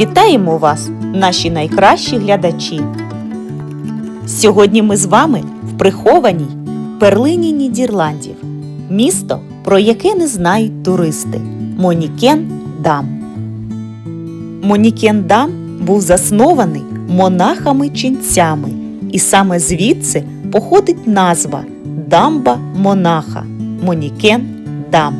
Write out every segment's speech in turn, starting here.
Вітаємо вас, наші найкращі глядачі! Сьогодні ми з вами в прихованій перлині Нідерландів, місто, про яке не знають туристи Монікен Дам. Монікен Дам був заснований монахами-ченцями, і саме звідси походить назва Дамба Монаха Монікен Дам.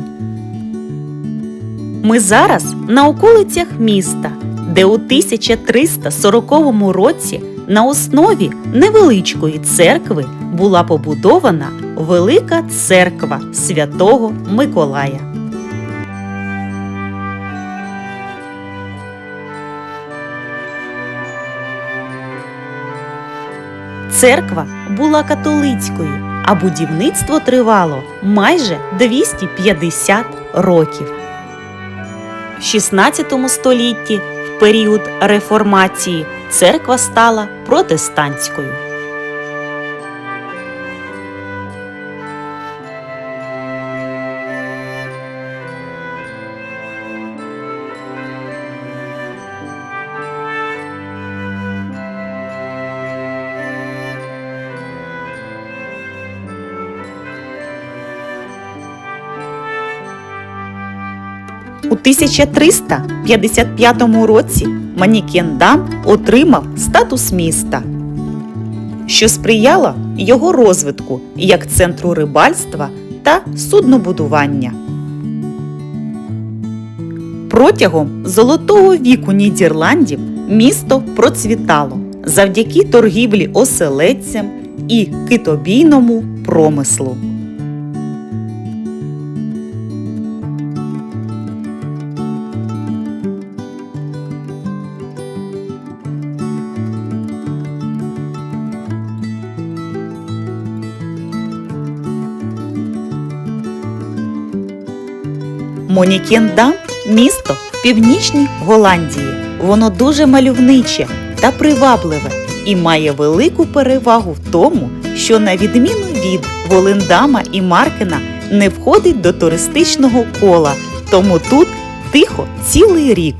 Ми зараз на околицях міста, де у 1340 році на основі невеличкої церкви була побудована велика церква святого Миколая. Церква була католицькою, а будівництво тривало майже 250 років. В 16 столітті, період реформації, церква стала протестантською. 1355 році Манікендам отримав статус міста, що сприяло його розвитку як центру рибальства та суднобудування. Протягом золотого віку Нідерландів місто процвітало завдяки торгівлі оселедцям і китобійному промислу. Монікендам місто в північній Голландії. Воно дуже мальовниче та привабливе і має велику перевагу в тому, що на відміну від Волендама і Маркена не входить до туристичного кола, тому тут тихо цілий рік.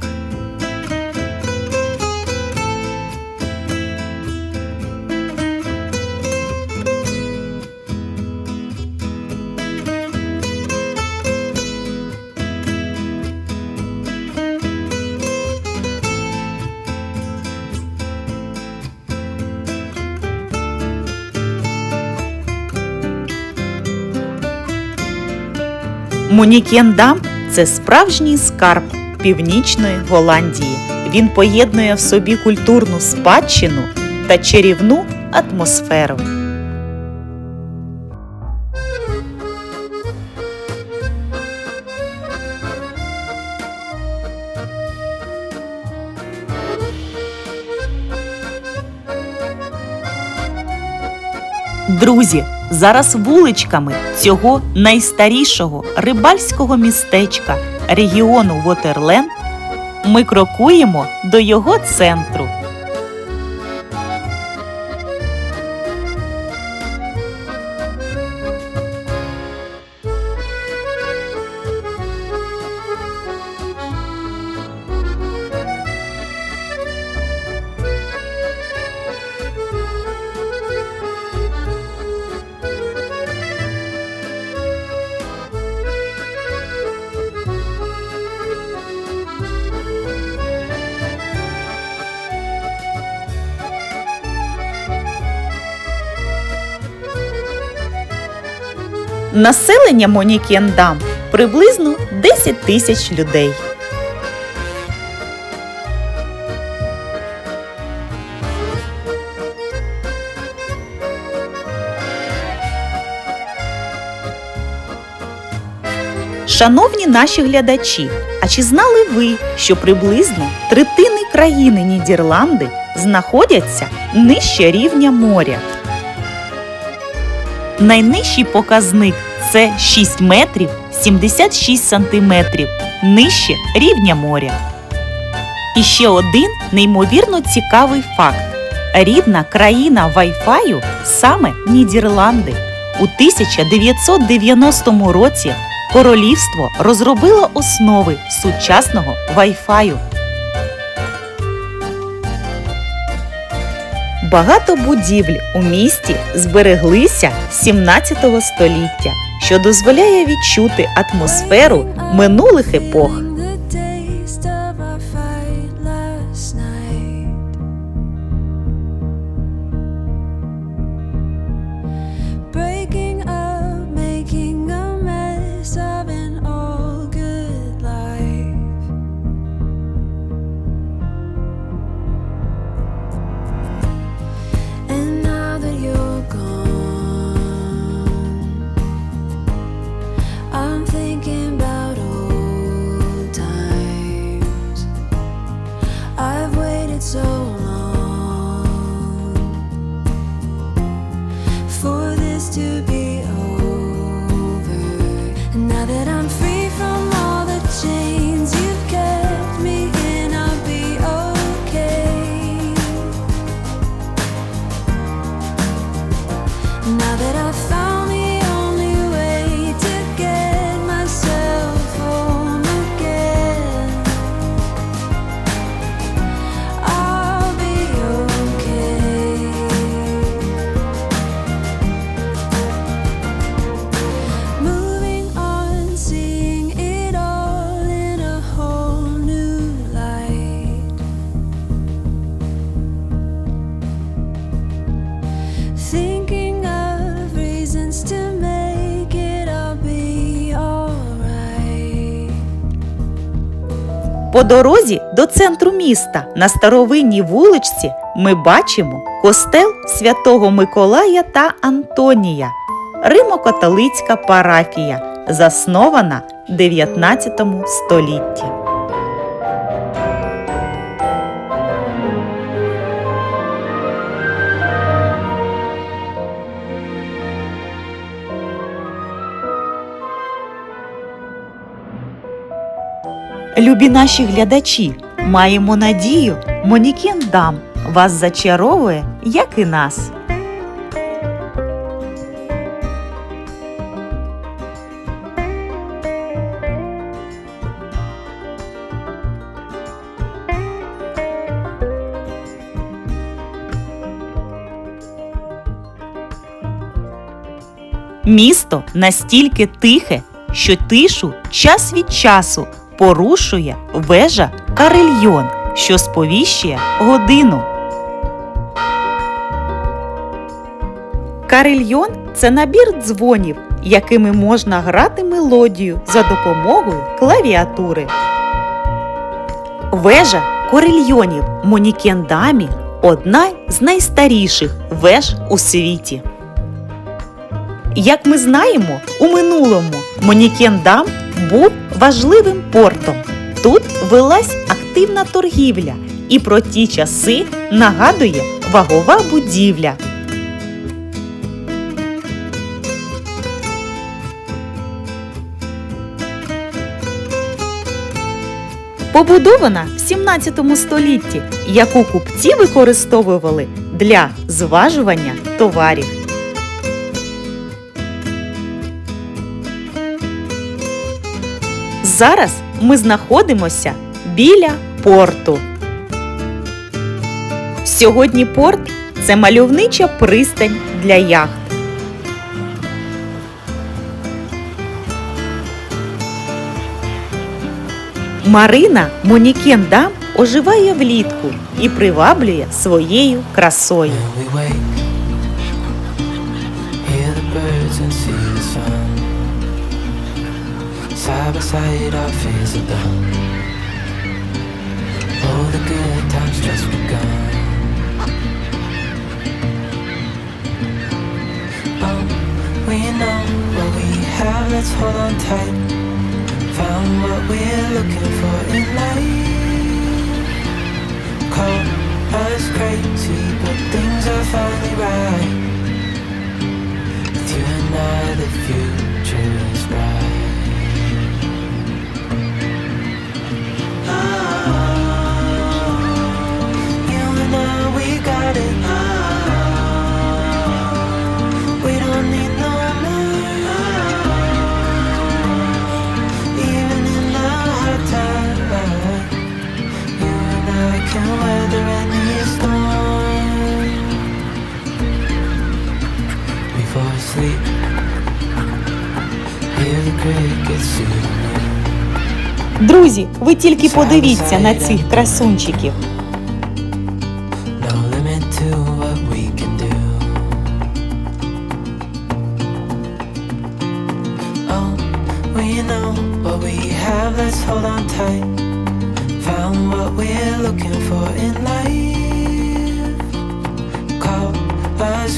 Монікендам це справжній скарб північної Голландії. Він поєднує в собі культурну спадщину та чарівну атмосферу. Друзі, зараз вуличками цього найстарішого рибальського містечка регіону Вотерленд ми крокуємо до його центру. Населення Монікендам приблизно 10 тисяч людей. Шановні наші глядачі, а чи знали ви, що приблизно третини країни Нідерланди знаходяться нижче рівня моря? Найнижчий показник це 6 метрів 76 сантиметрів нижче рівня моря. І ще один неймовірно цікавий факт. Рідна країна Wi-Fi саме Нідерланди. У 1990 році королівство розробило основи сучасного Wi-Fi. Багато будівель у місті збереглися з 17 століття, що дозволяє відчути атмосферу минулих епох. Now that I've found По дорозі до центру міста на старовинній вуличці ми бачимо костел святого Миколая та Антонія, Римо-католицька парафія, заснована в 19 столітті. Любі наші глядачі, маємо надію, Монікен Дам вас зачаровує, як і нас. Місто настільки тихе, що тишу час від часу порушує вежа Карельйон, що сповіщує годину. Карельйон це набір дзвонів, якими можна грати мелодію за допомогою клавіатури. Вежа корельйонів Монікендамі одна з найстаріших веж у світі. Як ми знаємо, у минулому Монікендам був важливим портом. Тут велась активна торгівля, і про ті часи нагадує вагова будівля. Побудована в 17 столітті, яку купці використовували для зважування товарів. Зараз ми знаходимося біля порту. Сьогодні порт це мальовнича пристань для яхт. Марина Монікендам оживає влітку і приваблює своєю красою. Side by side, our fears are done. All the good times just begun. Oh, we know what we have, let's hold on tight. Found what we're looking for in life. Друзі, ви тільки подивіться на цих красунчиків. Oh,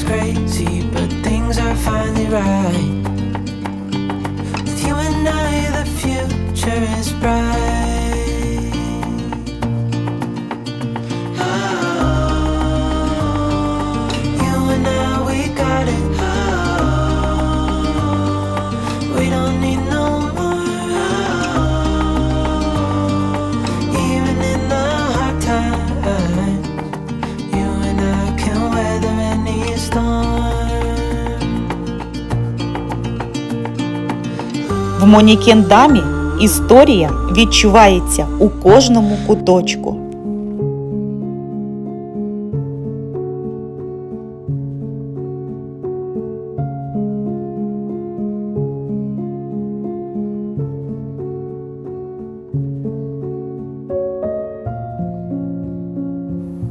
crazy, but things are finally right. With you and I, future is bright. Монікендамі історія відчувається у кожному куточку.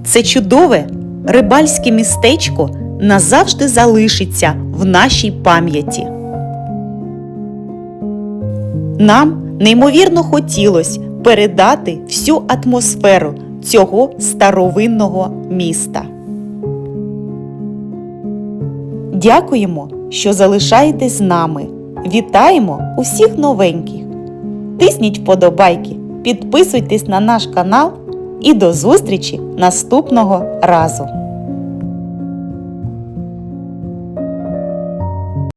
Це чудове рибальське містечко назавжди залишиться в нашій пам'яті. Нам неймовірно хотілося передати всю атмосферу цього старовинного міста. Дякуємо, що залишаєтесь з нами. Вітаємо усіх новеньких. Тисніть вподобайки, підписуйтесь на наш канал і до зустрічі наступного разу!